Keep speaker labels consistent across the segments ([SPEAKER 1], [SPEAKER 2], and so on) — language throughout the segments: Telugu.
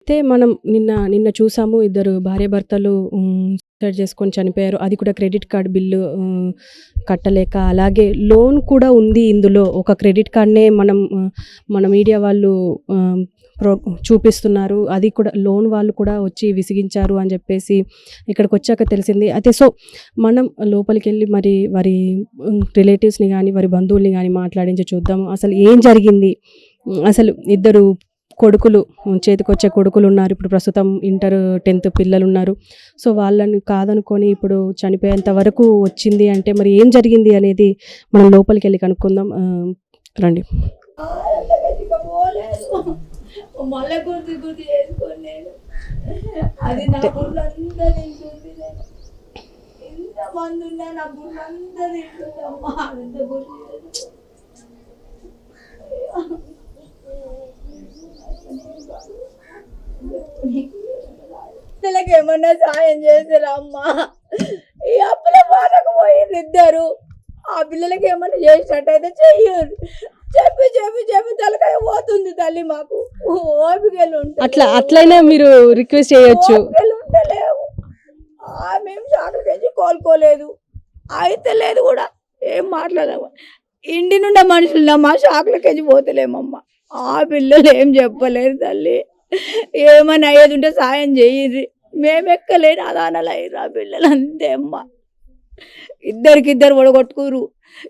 [SPEAKER 1] అయితే మనం నిన్న నిన్న చూసాము ఇద్దరు భార్యాభర్తలు హ్మ్, సూసైడ్ చేసుకొని చనిపోయారు. అది కూడా క్రెడిట్ కార్డ్ బిల్లు కట్టలేక అలాగే లోన్ కూడా ఉంది ఇందులో. ఒక క్రెడిట్ కార్డ్‌నే మనం మన మీడియా వాళ్ళు ప్రో చూపిస్తున్నారు. అది కూడా లోన్ వాళ్ళు కూడా వచ్చి విసిగించారు అని చెప్పేసి ఇక్కడికి వచ్చాక తెలిసింది. అయితే సో, మనం లోపలికెళ్ళి మరి వారి రిలేటివ్స్‌ని కానీ వారి బంధువుల్ని కానీ మాట్లాడించి చూద్దాము. అసలు ఏం జరిగింది? అసలు ఇద్దరు కొడుకులు చేతికొచ్చే కొడుకులు ఉన్నారు ఇప్పుడు ప్రస్తుతం ఇంటర్, టెన్త్ పిల్లలు ఉన్నారు సో, వాళ్ళని కాదనుకోని ఇప్పుడు చనిపోయేంత వరకు వచ్చింది అంటే మరి ఏం జరిగింది అనేది మనం లోపలికి వెళ్ళి కనుక్కుందాం. రండి.
[SPEAKER 2] అది నా ఉన్నా నా అంత గుర్తు పిల్లలకి ఏమన్నా సాయం చేసారా అమ్మా ఈ అప్పుల బాధకు పోయింది ఇద్దరు ఆ పిల్లలకి ఏమన్నా చేసినట్టయితే చెయ్యరు. చెప్పి చెప్పి చెప్పి తలకాయ పోతుంది తల్లి మాకు. ఓపికలు ఉంటాయి
[SPEAKER 1] అట్లా అట్లయినా మీరు రిక్వెస్ట్ చేయొచ్చు.
[SPEAKER 2] ఓపికలు ఉండలేవు మేము షాకులు తెచ్చి కోలుకోలేదు. అయితే లేదు కూడా. ఏం మాట్లాడము. ఇంటి నుండి మనుషులు మా షాకులకెళ్ళి పోతలేమమ్మా. ఆ పిల్లలు ఏం చెప్పలేరు తల్లి. ఏమని అయ్యేది ఉంటే సాయం చెయ్యి మేమెక్కలేని అదానాలు అయ్యారు ఆ పిల్లలు అంతే అమ్మ. ఇద్దరికిద్దరు ఒడగొట్టుకురు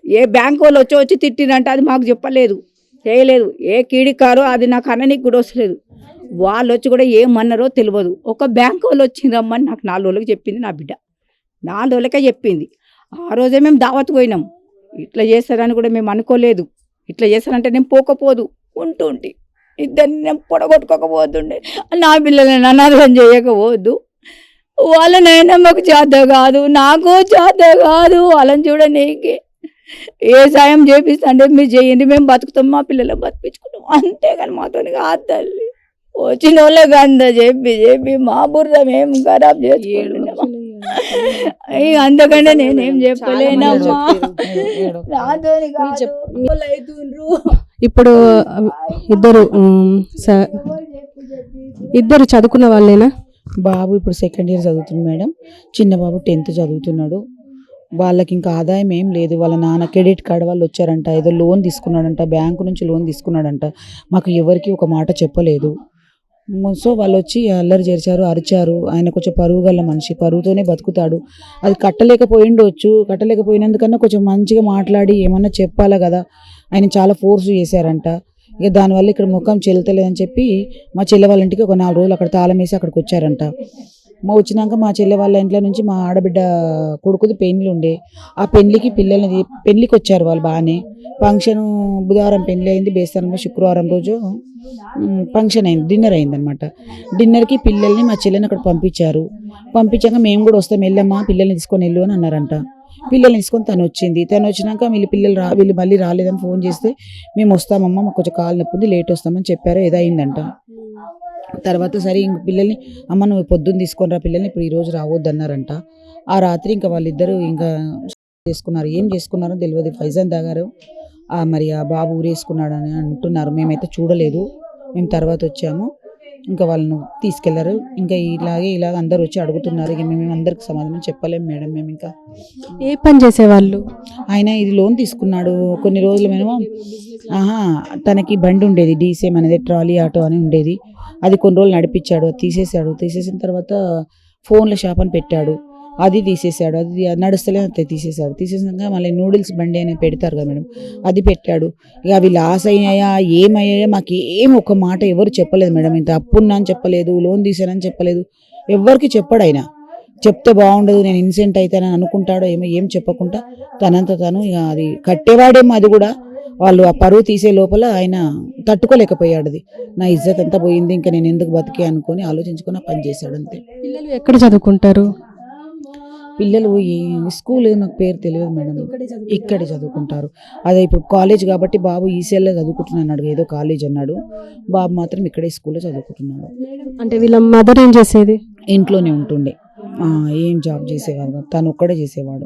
[SPEAKER 2] ఏ బ్యాంక్ వాళ్ళు వచ్చి వచ్చి తిట్టినంటే అది మాకు చెప్పలేదు. చేయలేదు. ఏ కీడికారో అది నాకు అననికి కూడా వస్తలేదు. వాళ్ళు వచ్చి కూడా ఏమన్నారో తెలియదు. ఒక బ్యాంకు వాళ్ళు వచ్చిందమ్మని నాకు నాలుగు రోజులకి చెప్పింది నా బిడ్డ. నాలుగు రోజులకే చెప్పింది. ఆ రోజే మేము దావత్ పోయినాం. ఇట్లా చేస్తారని కూడా మేము అనుకోలేదు. ఇట్లా చేస్తారంటే నేను పోకపోదు. ఉంటుంటి ఇద్దరిని నేను పొడగొట్టుకోకపోతుండే. నా పిల్లల్ని అనాథం చేయకపోవద్దు. వాళ్ళనైనా మాకు చేత కాదు నాకు చేత కాదు. వాళ్ళని చూడ నీకే. ఏ సాయం చేపిస్తంటే మీరు చేయండి మేము బతుకుతాం మా పిల్లలు బతికించుకుంటాం. అంతేగాని మాతో కాదు తల్లి. వచ్చిన వాళ్ళకి అంద చెప్పి చెప్పి మా బుర్ర మేము ఖరాబ్ చేసుకుంటున్నాం. అంతకంటే నేనేం చెప్పలేనమ్మా. వాళ్ళు అవుతుండ్రు.
[SPEAKER 1] ఇప్పుడు ఇద్దరు స ఇద్దరు చదువుకున్న వాళ్ళేనా?
[SPEAKER 3] బాబు ఇప్పుడు సెకండ్ ఇయర్ చదువుతుంది మేడం. చిన్న బాబు టెన్త్ చదువుతున్నాడు. వాళ్ళకి ఇంకా ఆదాయం ఏం లేదు. వాళ్ళ నాన్న క్రెడిట్ కార్డ్ వాళ్ళు వచ్చారంట. ఏదో లోన్ తీసుకున్నాడంట. బ్యాంకు నుంచి లోన్ తీసుకున్నాడంట. మాకు ఎవరికి ఒక మాట చెప్పలేదు. సో వాళ్ళు వచ్చి అల్లరి చేర్చారు అరిచారు. ఆయన కొంచెం పరువు గల మనిషి. పరువుతోనే బతుకుతాడు. అది కట్టలేకపోయిండొచ్చు. కట్టలేకపోయినందుకన్నా కొంచెం మంచిగా మాట్లాడి ఏమన్నా చెప్పాలా కదా. ఆయన చాలా ఫోర్స్ చేశారంట. ఇక దానివల్ల ఇక్కడ ముఖం చెల్లతలేదని చెప్పి మా చెల్లె వాళ్ళ ఇంటికి ఒక నాలుగు రోజులు అక్కడ తాళం వేసి అక్కడికి వచ్చారంట. మా వచ్చినాక మా చెల్లె వాళ్ళ ఇంట్లో నుంచి మా ఆడబిడ్డ కొడుకుది పెళ్ళి ఉండే. ఆ పెళ్ళికి పిల్లల్ని తీ- పెళ్ళికి వచ్చారు వాళ్ళు బాగానే. ఫంక్షన్ బుధవారం పెళ్ళి అయింది బేస్తారంలో శుక్రవారం రోజు ఫంక్షన్ అయింది డిన్నర్ అయింది అనమాట డిన్నర్కి పిల్లల్ని మా చెల్లెని అక్కడ పంపించారు. పంపించాక మేము కూడా వస్తాం వెళ్ళమ్మా పిల్లల్ని తీసుకొని వెళ్ళు అని అన్నారంట. పిల్లల్ని తీసుకొని తను వచ్చింది. తను వచ్చినాక వీళ్ళు పిల్లలు రా వీళ్ళు మళ్ళీ రాలేదని ఫోన్ చేస్తే మేము వస్తామమ్మా మాకు కొంచెం కాలు నొప్పి ఉంది లేట్ వస్తామని చెప్పారు. ఏదో అయిందంట తర్వాత సరే ఇంక పిల్లల్ని అమ్మ నువ్వు పొద్దున్న తీసుకొని రా పిల్లల్ని ఇప్పుడు ఈ రోజు రావద్దు అన్నారంట ఆ రాత్రి ఇంకా వాళ్ళిద్దరూ ఇంకా చేసుకున్నారు. ఏం చేసుకున్నారో తెలియదు ఫైజాన్ దాగారు మరి ఆ బాబు ఊరేసుకున్నాడని అంటున్నారు. మేమైతే చూడలేదు. మేము తర్వాత వచ్చాము. ఇంకా వాళ్ళను తీసుకెళ్ళారు. ఇంకా ఇలాగే ఇలాగ అందరు వచ్చి అడుగుతున్నారు. ఇక మేము అందరికి సమాధానం చెప్పలేము మేడం మేము ఇంకా.
[SPEAKER 1] ఏ పని చేసేవాళ్ళు?
[SPEAKER 3] ఆయన ఇది లోన్ తీసుకున్నాడు. కొన్ని రోజులు మేము ఆహా తనకి బండి ఉండేది. డీసీఎం అనేది ట్రాలీ ఆటో అని ఉండేది. అది కొన్ని రోజులు నడిపించాడు. అది తీసేశాడు. తీసేసిన తర్వాత ఫోన్ల షాప్ అని పెట్టాడు. అది తీసేశాడు. అది నడుస్తలే అంతే తీసేశాడు. తీసేసాక మళ్ళీ నూడిల్స్ బండి అని పెడతారు కదా మేడం అది పెట్టాడు. ఇక అవి లాస్ అయ్యాయా ఏమయ్యాయా మాకు ఏం ఒక మాట ఎవరు చెప్పలేదు మేడం. ఇంత అప్పున్నా అని చెప్పలేదు లోన్ తీసానని చెప్పలేదు. ఎవరికి చెప్పాడు ఆయన. చెప్తే బాగుండదు నేను ఇన్సెంట్ అవుతానని అనుకుంటాడో ఏమో ఏం చెప్పకుండా తనంత తను ఇక అది కట్టేవాడేమో అది కూడా. వాళ్ళు ఆ పరువు తీసే లోపల ఆయన తట్టుకోలేకపోయాడు అది. నా ఇజ్జత్ అంతా పోయింది ఇంకా నేను ఎందుకు బతికే అనుకొని ఆలోచించుకొని పనిచేశాడు పని చేశాడు అంతే.
[SPEAKER 1] పిల్లలు ఎక్కడ చదువుకుంటారు?
[SPEAKER 3] పిల్లలు ఈ స్కూల్ నాకు పేరు తెలియదు మేడం. ఇక్కడే చదువుకుంటారు. అదే ఇప్పుడు కాలేజ్ కాబట్టి బాబు ఈసీఎల్లో చదువుకుంటున్నాడు ఏదో కాలేజ్ అన్నాడు. బాబు మాత్రం ఇక్కడే స్కూల్లో చదువుకుంటున్నాడు.
[SPEAKER 1] అంటే వీళ్ళ మదర్ ఏం చేసేది?
[SPEAKER 3] ఇంట్లోనే ఉంటుండే. ఏం జాబ్ చేసేవాడు? తను ఒక్కడే చేసేవాడు.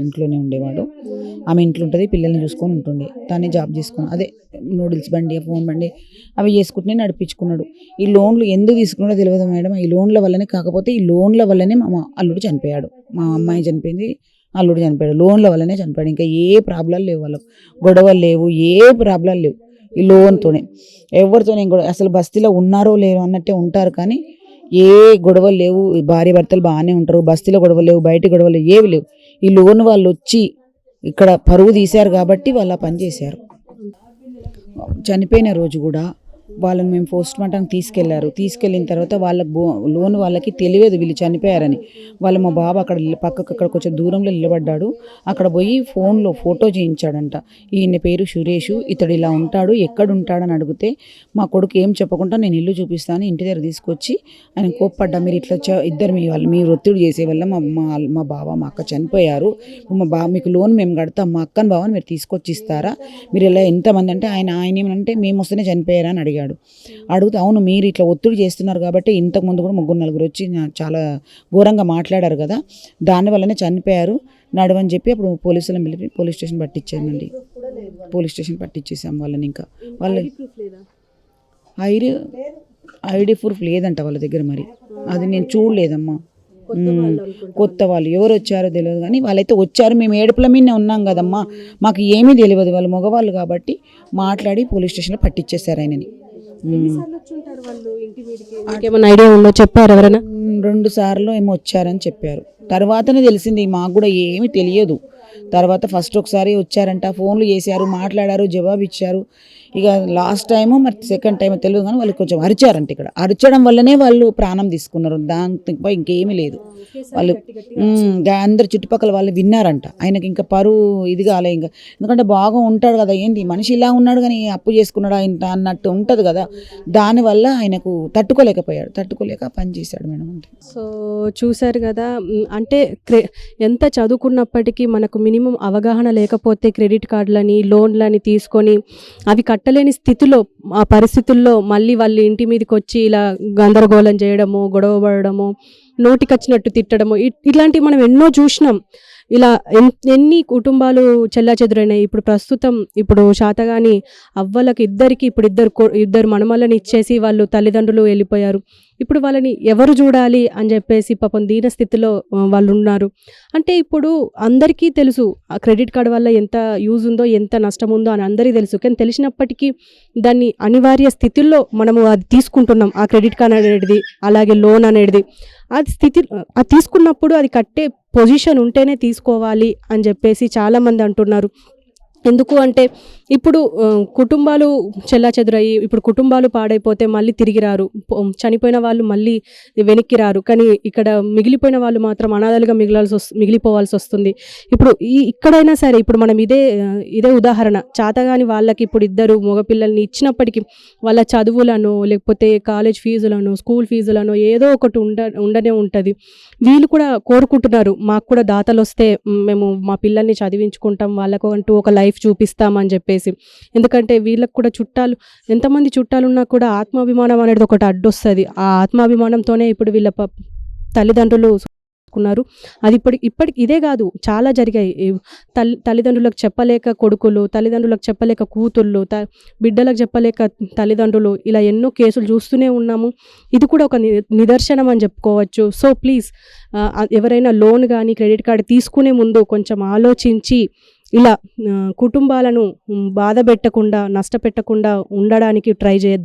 [SPEAKER 3] ఇంట్లోనే ఉండేవాడు. ఆమె ఇంట్లో ఉంటుంది పిల్లల్ని చూసుకొని ఉంటుండే. తనే జాబ్ చేసుకుని అదే నూడిల్స్ బండి ఫోన్ బండి అవి చేసుకుంటూనే నడిపించుకున్నాడు. ఈ లోన్లు ఎందుకు తీసుకున్నాడో తెలియదు మేడం. ఈ లోన్ల వల్లనే కాకపోతే ఈ లోన్ల వల్లనే మా అల్లుడు చనిపోయాడు. మా అమ్మాయి చనిపోయింది అల్లుడు చనిపోయాడు. లోన్ల వల్లనే చనిపోయాడు. ఇంకా ఏ ప్రాబ్లాలు లేవు వాళ్ళకు. గొడవలు లేవు ఏ ప్రాబ్లాలు లేవు ఈ లోన్తోనే. ఎవరితోనే కూడా అసలు బస్తీలో ఉన్నారో లేరో అన్నట్టే ఉంటారు కానీ ఏ గొడవలు లేవు. భార్య భర్తలు బాగానే ఉంటారు. బస్తీలో గొడవలు లేవు. బయట గొడవలు ఏవి లేవు. ఈ లోన్ వాళ్ళు వచ్చి ఇక్కడ పరువు తీశారు కాబట్టి వాళ్ళు ఆ పని చేశారు. చనిపోయిన రోజు కూడా వాళ్ళని మేము పోస్ట్ మార్టం తీసుకెళ్ళారు. తీసుకెళ్ళిన తర్వాత వాళ్ళకి లోన్ వాళ్ళకి తెలియదు వీళ్ళు చనిపోయారని. వాళ్ళ మా బాబు అక్కడ పక్కకు అక్కడ కొంచెం దూరంలో నిలబడ్డాడు. అక్కడ పోయి ఫోన్లో ఫోటో చేయించాడంట. ఈయన పేరు సురేష్ ఇతడు ఇలా ఉంటాడు ఎక్కడ ఉంటాడని అడిగితే మా కొడుకు ఏం చెప్పకుండా నేను ఇల్లు చూపిస్తాను ఇంటి దగ్గర తీసుకొచ్చి ఆయన కోప్పడ్డా మీరు ఇట్లా ఇద్దరు మీ వాళ్ళు మీరు ఒత్తిడి చేసే వల్ల మా మా బావ మా అక్క చనిపోయారు. మా బా మీకు లోన్ మేము కడతాం మా అక్కని బావని మీరు తీసుకొచ్చి ఇస్తారా మీరు ఇలా ఎంతమంది అంటే ఆయన ఆయన ఏమంటే మేము వస్తేనే చనిపోయారా? అని అడిగాడు. అడిగితే అవును మీరు ఇట్లా ఒత్తిడి చేస్తున్నారు కాబట్టి ఇంతకు ముందు కూడా ముగ్గురు నలుగురు వచ్చి చాలా ఘోరంగా మాట్లాడారు కదా దానివల్లనే చనిపోయారు నడవని చెప్పి అప్పుడు పోలీసులను పిలిపి పోలీస్ స్టేషన్ పట్టించామండి పోలీస్ స్టేషన్ పట్టించేసాం వాళ్ళని ఇంకా. వాళ్ళ ఐడి ఐడి ప్రూఫ్ లేదంట వాళ్ళ దగ్గర మరి. అది నేను చూడలేదమ్మా. మ్మ్. కొత్త వాళ్ళు. ఎవరు వచ్చారో తెలియదు కానీ వాళ్ళైతే వచ్చారు. మేము ఏడుపుల మీదనే ఉన్నాం కదమ్మా. మాకు ఏమీ తెలియదు. వాళ్ళు మగవాళ్ళు కాబట్టి మాట్లాడి పోలీస్ స్టేషన్లో పట్టించేశారు ఆయనని.
[SPEAKER 1] ఐడియా ఉందో చెప్పారు ఎవరైనా?
[SPEAKER 3] రెండు సార్లు ఏమో వచ్చారని చెప్పారు. తర్వాతనే తెలిసింది మాకు కూడా ఏమీ తెలియదు. తర్వాత ఫస్ట్ ఒకసారి వచ్చారంట ఫోన్లు చేశారు మాట్లాడారు జవాబు ఇచ్చారు ఇక లాస్ట్ టైము మరి సెకండ్ టైం తెలియదు కానీ వాళ్ళు కొంచెం అరిచారంట ఇక్కడ. అరచడం వల్లనే వాళ్ళు ప్రాణం తీసుకున్నారు. దానిపై ఇంకేమీ లేదు. వాళ్ళు అందరు చుట్టుపక్కల వాళ్ళు విన్నారంట. ఆయనకి ఇంకా పరువు ఇది కాలే ఇంకా. ఎందుకంటే బాగా ఉంటాడు కదా ఏంటి? మనిషి ఇలా ఉన్నాడు కానీ అప్పు చేసుకున్నాడా ఇంత అన్నట్టు ఉంటుంది కదా. దానివల్ల ఆయనకు తట్టుకోలేకపోయాడు. తట్టుకోలేక పని చేశాడు మేడం అంతే.
[SPEAKER 1] సో చూశారు కదా అంటే క్రె ఎంత చదువుకున్నప్పటికీ మనకు మినిమం అవగాహన లేకపోతే క్రెడిట్ కార్డులని లోన్లని తీసుకొని అవి కట్టలేని స్థితిలో ఆ పరిస్థితుల్లో మళ్ళీ వాళ్ళ ఇంటి మీదకి వచ్చి ఇలా గందరగోళం చేయడము గొడవ పడడము నోటికొచ్చినట్టు తిట్టడము ఇట్లాంటివి మనం ఎన్నో చూసినాం. ఇలా ఎన్ని కుటుంబాలు చెల్లాచెదురైనాయి. ఇప్పుడు ప్రస్తుతం ఇప్పుడు శాతగాని అవ్వలకు ఇద్దరికి ఇప్పుడు ఇద్దరు ఇద్దరు మనమల్లని ఇచ్చేసి వాళ్ళు తల్లిదండ్రులు వెళ్ళిపోయారు. ఇప్పుడు వాళ్ళని ఎవరు చూడాలి అని చెప్పేసి పాపం దీన స్థితిలో వాళ్ళు ఉన్నారు అంటే ఇప్పుడు అందరికీ తెలుసు ఆ క్రెడిట్ కార్డు వల్ల ఎంత యూజ్ ఉందో ఎంత నష్టం ఉందో అని అందరికీ తెలుసు. కానీ తెలిసినప్పటికీ దాన్ని అనివార్య స్థితిలో మనము అది తీసుకుంటున్నాం. ఆ క్రెడిట్ కార్డ్ అనేది అలాగే లోన్ అనేది. అది స్థితి అది తీసుకున్నప్పుడు అది కట్టే పొజిషన్ ఉంటేనే తీసుకోవాలి అని చెప్పేసి చాలామంది అంటున్నారు. ఎందుకు అంటే ఇప్పుడు కుటుంబాలు చెల్లాచెదురయ్యి ఇప్పుడు కుటుంబాలు పాడైపోతే మళ్ళీ తిరిగి రారు. చనిపోయిన వాళ్ళు మళ్ళీ వెనక్కి రారు. కానీ ఇక్కడ మిగిలిపోయిన వాళ్ళు మాత్రం అనాథాలుగా మిగిలాల్సి వస్తు మిగిలిపోవాల్సి వస్తుంది. ఇప్పుడు ఈ ఇక్కడైనా సరే ఇప్పుడు మనం ఇదే ఇదే ఉదాహరణ. చాతగాని వాళ్ళకి ఇప్పుడు ఇద్దరు మగపిల్లల్ని ఇచ్చినప్పటికీ వాళ్ళ చదువులను లేకపోతే కాలేజ్ ఫీజులను స్కూల్ ఫీజులను ఏదో ఒకటి ఉండ ఉండనే ఉంటుంది. వీళ్ళు కూడా కోరుకుంటున్నారు మాకు కూడా దాతలు వస్తే మేము మా పిల్లల్ని చదివించుకుంటాం వాళ్ళకు అంటూ ఒక లైఫ్ చూపిస్తామని చెప్పేసి. ఎందుకంటే వీళ్ళకి కూడా చుట్టాలు ఎంతమంది చుట్టాలున్నా కూడా ఆత్మాభిమానం అనేది ఒకటి అడ్డొస్తుంది. ఆ ఆత్మాభిమానంతోనే ఇప్పుడు వీళ్ళ ప- తల్లిదండ్రులు ఉన్నారు అది ఇప్పుడు ఇప్పటికి ఇదే కాదు చాలా జరిగాయి. తల్లి తల్లిదండ్రులకు చెప్పలేక కొడుకులు తల్లిదండ్రులకు చెప్పలేక కూతుళ్ళు త బిడ్డలకు చెప్పలేక తల్లిదండ్రులు ఇలా ఎన్నో కేసులు చూస్తూనే ఉన్నాము. ఇది కూడా ఒక ని- నిదర్శనం అని చెప్పుకోవచ్చు. సో ప్లీజ్ ఎవరైనా లోన్ కానీ క్రెడిట్ కార్డు తీసుకునే ముందు కొంచెం ఆలోచించి ఇలా కుటుంబాలను బాధ పెట్టకుండా నష్టపెట్టకుండా ఉండడానికి ట్రై చేద్దాం.